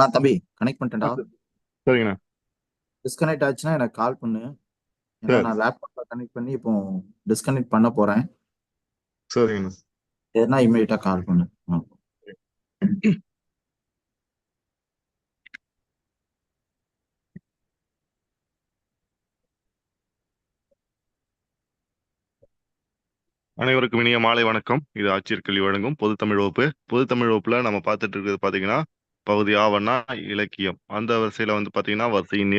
ஆ தம்பி கனெக்ட் பண்ணிட்டேன்டா. சரிங்கண்ணா. டிஸ்கனெக்ட் ஆச்சுன்னா எனக்கு கால் பண்ணு. ஏன்னா. நான் லேப்டாப்ல கனெக்ட் பண்ணி இப்போ டிஸ்கனெக்ட் பண்ண போறேன். சரிங்கண்ணா. எதுனா இமீடியட்டா கால் பண்ணு. அனைவருக்கும் இனிய மாலை வணக்கம். இது ஆட்சியர் கல்வி வழங்கும் பொது தமிழ் வகுப்பு. பொது தமிழ் வகுப்புல நம்ம பார்த்துட்டு இருக்கிறது பாத்தீங்கன்னா பகுதி ஆவன்னா இலக்கியம். அந்த வரிசையில வந்து பாத்தீங்கன்னா வரிசையின் ஏழு